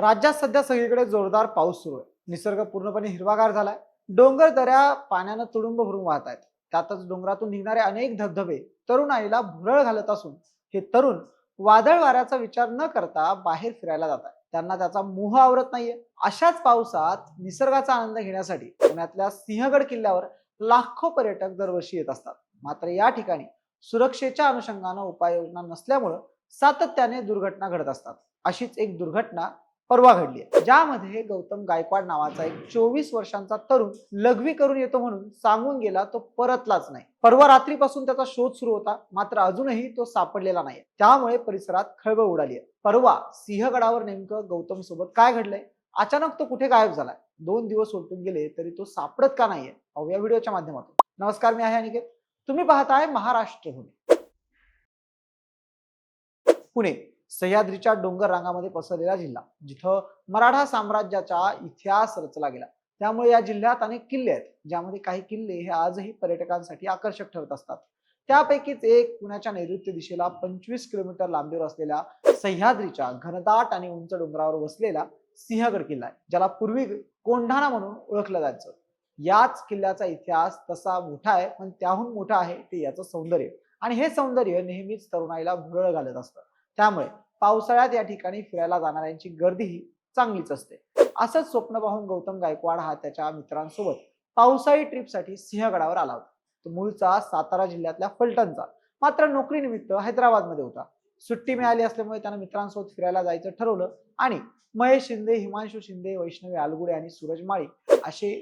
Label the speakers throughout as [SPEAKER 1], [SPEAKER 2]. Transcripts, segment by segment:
[SPEAKER 1] राज्यात सध्या सगळीकडे जोरदार पाऊस सुरू आहे. निसर्ग पूर्णपणे हिरवागार झालाय. डोंगर दऱ्या पाण्यानं तुडुंब भरून वाहत आहेत. त्यातच डोंगरातून निघणारे अनेक धबधबे तरुणाईला भुरळ घालत असून हे तरुण वादळ वाऱ्याचा विचार न करता बाहेर फिरायला जातात त्यांना त्याचा मोह आवरत नाहीये. अशाच पावसात निसर्गाचा आनंद घेण्यासाठी पुण्यातल्या सिंहगड किल्ल्यावर लाखो पर्यटक दरवर्षी येत असतात. मात्र या ठिकाणी सुरक्षेच्या अनुषंगानं उपाययोजना नसल्यामुळं सातत्याने दुर्घटना घडत असतात. अशीच एक दुर्घटना परवा घडली आहे. ज्यामध्ये गौतम गायकवाड नावाचा एक चोवीस वर्षांचा तरुण लघवी करून येतो म्हणून सांगून गेला तो परतलाच नाही. परवा रात्रीपासून त्याचा शोध सुरू होता मात्र अजूनही तो सापडलेला नाही त्यामुळे परिसरात खळबळ उडाली आहे. परवा सिंहगडावर नेमकं गौतम सोबत काय घडलंय? अचानक तो कुठे गायब झालाय? दोन दिवस उलटून गेले तरी तो सापडत का नाहीये? या व्हिडिओच्या माध्यमातून. नमस्कार मी आहे अनिकेत. तुम्ही पाहताय महाराष्ट्र पुणे. सह्याद्रीच्या डोंगर रांगामध्ये पसरलेला जिल्हा जिथं मराठा साम्राज्याचा इतिहास रचला गेला. त्यामुळे या जिल्ह्यात अनेक किल्ले आहेत ज्यामध्ये काही किल्ले हे आजही पर्यटकांसाठी आकर्षक ठरत असतात. त्यापैकीच एक पुण्याच्या नैऋत्य दिशेला पंचवीस किलोमीटर लांबीवर असलेल्या सह्याद्रीच्या घनदाट आणि उंच डोंगरावर वसलेला सिंहगड किल्ला आहे ज्याला पूर्वी कोंढाणा म्हणून ओळखलं जायचं. याच किल्ल्याचा इतिहास तसा मोठा आहे पण त्याहून मोठा आहे ते याचं सौंदर्य. आणि हे सौंदर्य नेहमीच तरुणाईला भुरळ घालत असतं. त्यामुळे पावसाळ्यात या ठिकाणी फिरायला जाणाऱ्यांची गर्दीही चांगलीच असते. असंच स्वप्न पाहून गौतम गायकवाड हा त्याच्या मित्रांसोबत पावसाळी ट्रिपसाठी सिंहगडावर आला होता. तो मूळचा सातारा जिल्ह्यातल्या फलटणचा. मात्र नोकरीनिमित्त हैदराबादमध्ये होता. सुट्टी मिळाली असल्यामुळे त्यानं मित्रांसोबत फिरायला जायचं ठरवलं आणि महेश शिंदे हिमांशू शिंदे वैष्णवी आलगुडे आणि सूरज माळी असे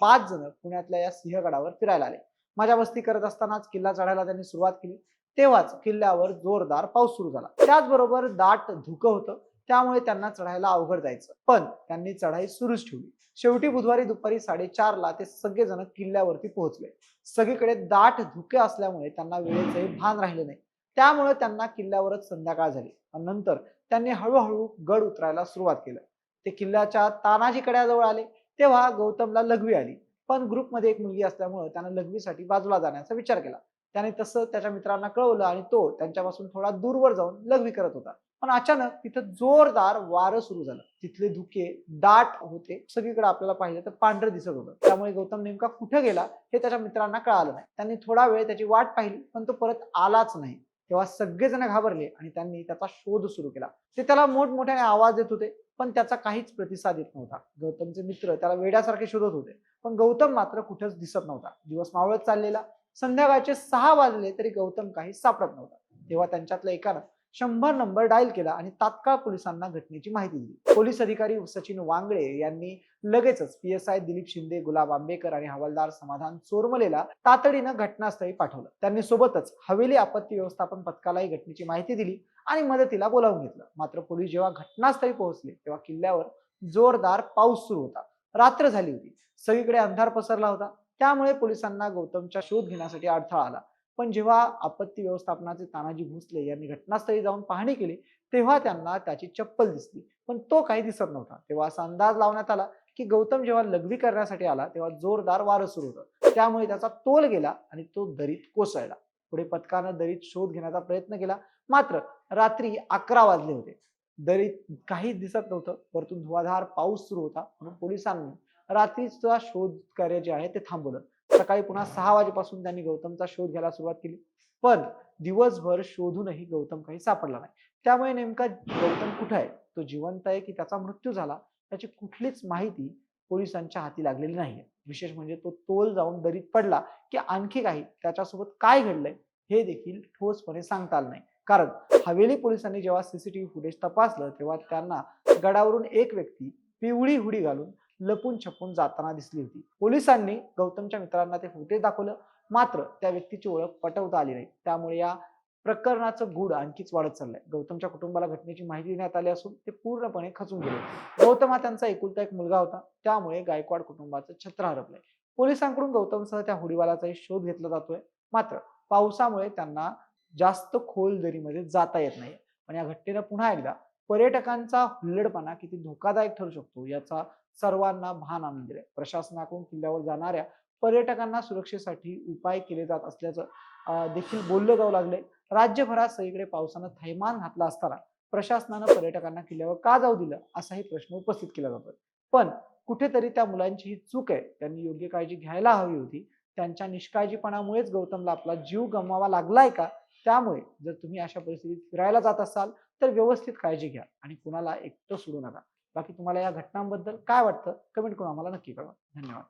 [SPEAKER 1] पाच जण पुण्यातल्या या सिंहगडावर फिरायला आले. माझ्या वस्ती करत असतानाच किल्ला चढायला त्यांनी सुरुवात केली. तेव्हाच किल्ल्यावर जोरदार पाऊस सुरू झाला. त्याचबरोबर दाट धुकं होतं. त्यामुळे त्यांना चढायला अवघड जायचं. पण त्यांनी चढाई सुरूच ठेवली. शेवटी बुधवारी दुपारी साडेचारला ते सगळेजण किल्ल्यावरती पोहोचले. सगळीकडे दाट धुके असल्यामुळे त्यांना वेळेचंही भान राहिलं नाही. त्यामुळे त्यांना किल्ल्यावरच संध्याकाळ झाली नंतर त्यांनी हळूहळू गड उतरायला सुरुवात केलं. ते किल्ल्याच्या तानाजी कड्याजवळ आले. तेव्हा गौतमला लघवी आली. पण ग्रुपमध्ये एक मुलगी असल्यामुळे त्यानं लघवीसाठी बाजूला जाण्याचा विचार केला. त्याने तसं त्याच्या मित्रांना कळवलं आणि तो त्यांच्यापासून थोडा दूरवर जाऊन लघवी करत होता. पण अचानक तिथं जोरदार वारं सुरू झालं. तिथले धुके दाट होते. सगळीकडे आपल्याला पाहिजे तर पांढरं दिसत होतं. त्यामुळे गौतम नेमका कुठे गेला हे त्याच्या मित्रांना कळालं नाही. त्यांनी थोडा वेळ त्याची वाट पाहिली पण तो परत आलाच नाही. तेव्हा सगळेजण घाबरले आणि त्यांनी त्याचा शोध सुरू केला. ते त्याला मोठमोठ्याने आवाज देत होते पण त्याचा काहीच प्रतिसाद येत नव्हता. गौतमचे मित्र त्याला वेड्यासारखे शोधत होते. पण गौतम मात्र कुठेच दिसत नव्हता. दिवस मावळत चाललेला. संध्याकाळचे सहा वाजले तरी गौतम काही सापडत नव्हता. तेव्हा त्यांच्यातल्या एकानं शंभर नंबर डायल केला आणि तात्काळ पोलिसांना घटनेची माहिती दिली. पोलीस अधिकारी सचिन वांगळे यांनी लगेचच P S I Dilip Shinde Gulab Ambekar आणि हवालदार समाधान चोरमलेला तातडीनं घटनास्थळी पाठवलं. त्यांनी सोबतच हवेली आपत्ती व्यवस्थापन पथकालाही घटनेची माहिती दिली आणि मदतीला बोलावून घेतलं. मात्र पोलीस जेव्हा घटनास्थळी पोहोचले तेव्हा किल्ल्यावर जोरदार पाऊस सुरू होता. रात्र झाली होती. सगळीकडे अंधार पसरला होता. त्यामुळे पोलिसांना गौतमचा शोध घेण्यासाठी अडथळा आला. पण जेव्हा आपत्ती व्यवस्थापनाचे तानाजी भोसले यांनी घटनास्थळी जाऊन पाहणी केली तेव्हा त्यांना त्याची चप्पल दिसली. पण तो काही दिसत नव्हता. तेव्हा असा अंदाज लावण्यात आला की गौतम जेव्हा लघवी करण्यासाठी आला तेव्हा जोरदार वारं सुरू होतं. त्यामुळे त्याचा तोल गेला आणि तो दरीत कोसळला. पुढे पथकानं दरीत शोध घेण्याचा प्रयत्न केला. मात्र रात्री अकरा वाजले होते. दरीत काही दिसत नव्हतं. परतून धुवाधार पाऊस सुरू होता. म्हणून पोलिसांनी रात्रीचा शोध कार्य जे आहे ते थांबवलं. सकाळी पुन्हा सहा वाजेपासून त्यांनी गौतमचा शोध घ्यायला सुरुवात केली. पण दिवसभर शोधूनही गौतम काही सापडला नाही. त्यामुळे नेमका गौतम कुठं आहे? तो जिवंत आहे की त्याचा मृत्यू झाला? त्याची कुठलीच माहिती पोलिसांच्या हाती लागलेली नाही विशेष म्हणजे तो तोल जाऊन दरीत पडला की आणखी काही त्याच्यासोबत काय घडलंय हे देखील ठोसपणे सांगता आलं नाही. कारण हवेली पोलिसांनी जेव्हा सीसीटीव्ही फुटेज तपासलं तेव्हा त्यांना गडावरून एक व्यक्ती पिवळी हुडी घालून लपून छपून जाताना दिसली होती. पोलिसांनी गौतमच्या मित्रांना ते फुटेज दाखवलं. मात्र त्या व्यक्तीची ओळख पटवता आली नाही. त्यामुळे या प्रकरणाचं गूढ आणखीच वाढत चाललंय. गौतमच्या कुटुंबाला घटनेची माहिती देण्यात आली असून ते पूर्णपणे खचून गेले. गौतम हा त्यांचा एकुलता एक मुलगा होता. त्यामुळे गायकवाड कुटुंबाचं छत्र हरपलंय. पोलिसांकडून गौतमसह त्या होडीवालाचाही शोध घेतला जातोय. मात्र पावसामुळे त्यांना जास्त खोल दरीमध्ये जाता येत नाही. पण या घटनेनं पुन्हा एकदा पर्यटकांचा हुल्लडपणा किती धोकादायक ठरू शकतो याचा सर्वांना भान आणून दिले प्रशासनाकडून किल्ल्यावर जाणाऱ्या पर्यटकांना सुरक्षेसाठी उपाय केले जात असल्याचं देखील बोललं जाऊ लागले राज्यभरात सगळीकडे पावसानं थैमान घातला असताना प्रशासनानं पर्यटकांना किल्ल्यावर का जाऊ दिलं असाही प्रश्न उपस्थित केला जातो पण कुठेतरी त्या मुलांची ही चूक आहे. त्यांनी योग्य काळजी घ्यायला हवी होती. त्यांच्या निष्काळजीपणामुळेच गौतमला आपला जीव गमवावा लागलाय का? त्यामुळे जर तुम्ही अशा परिस्थितीत फिरायला जात असाल तर व्यवस्थित काळजी घ्या आणि कुणाला एकटं सोडू नका. बाकी तुम्हाला या घटनांबद्दल काय वाटतं कमेंट करून आम्हाला नक्की कळवा. धन्यवाद.